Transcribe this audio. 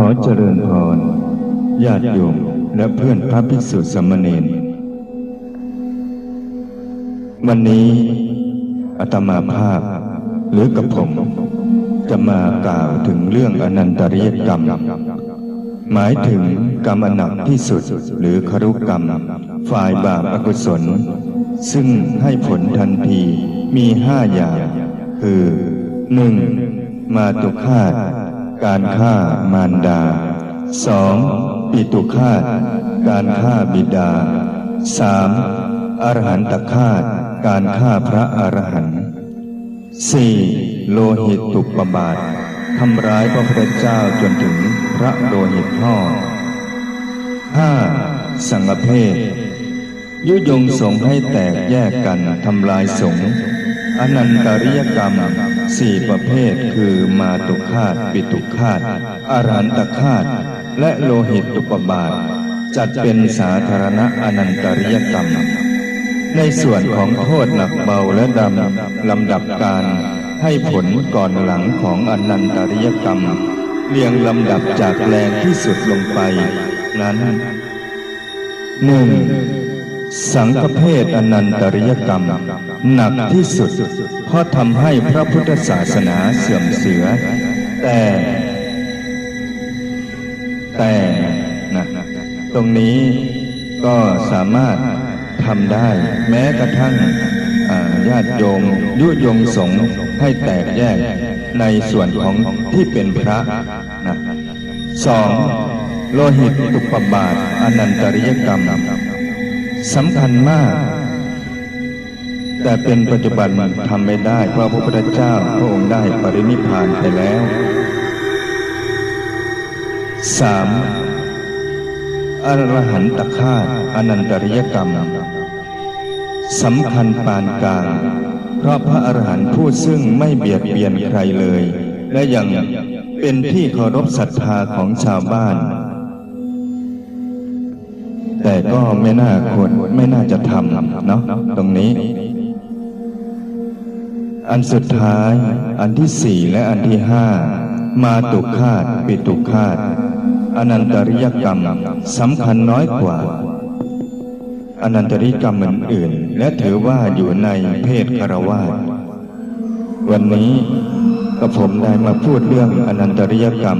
ขอเจริญพรญาติโยมและเพื่อนพระภิกษุสามเณรวันนี้อาตมาภาพหรือกับผมจะมากล่าวถึงเรื่องอนันตริยกรรม หมายถึงกรรมหนักที่สุดหรือครุกรรม ฝ่ายบาปอกุศล ซึ่งให้ผลทันทีมีห้าอย่าง คือหนึ่งมาตุคาต การฆ่ามารดาสองปิตุคาต การฆ่าบิดาสามอรหันตคาต การฆ่าพระอรหันต์สี่โลหิตตุปบาททำร้ายพระพุทธเจ้าจนถึงพระโลหิตพ่อห้าสังฆเพศยุยงสงให้แตกแยกกันทำลายสงฆ์ อนันตริยกรรมสี่ประเภทคือมาตุคาตปิตุคาตอรันตคาตและโลหิตตุปบาท จัดเป็นสาธารณะอนันตริยกรรม ในส่วนของโทษหนักเบาและดำลำดับการให้ผลก่อนหลังของอนันตริยกรรม เรียงลำดับจากแรงที่สุดลงไป นั้นหนึ่ง สังฆเพศอนันตริยกรรม หนักที่สุด เพราะทำให้พระพุทธศาสนาเสื่อมเสือแต่ แต่นะตรงนี้ก็สามารถทำได้ แม้กระทั่งญาติโยมยุยงสงให้แตกแยกในส่วนของที่เป็นพระนะสองโลหิตตุปบาทอนันตริยกรรม สำคัญมาก แต่เป็นปัจจุบันทำไม่ได้ เพราะพระพุทธเจ้าพระองค์ได้ปรินิพานไปแล้วสามอรหันตคาตอนันตริยกรรมสำคัญปานกลาง เพราะพระอรหันต์ผู้ซึ่งไม่เบียดเบียนใครเลย และยังเป็นที่เคารพศรัทธาของชาวบ้าน แต่ก็ไม่น่าควรไม่น่าจะทำเนาะตรงนี้ อันสุดท้าย อันที่สี่และอันที่ห้ามาตุคาตปิตุคาตอนันตริยกรรมสำคัญน้อยกว่าอนันตริยกรรมอื่นๆ และถือว่าอยู่ในเพศคารวาสวันนี้ก็ผมได้มาพูดเรื่องอนันตริยกรรม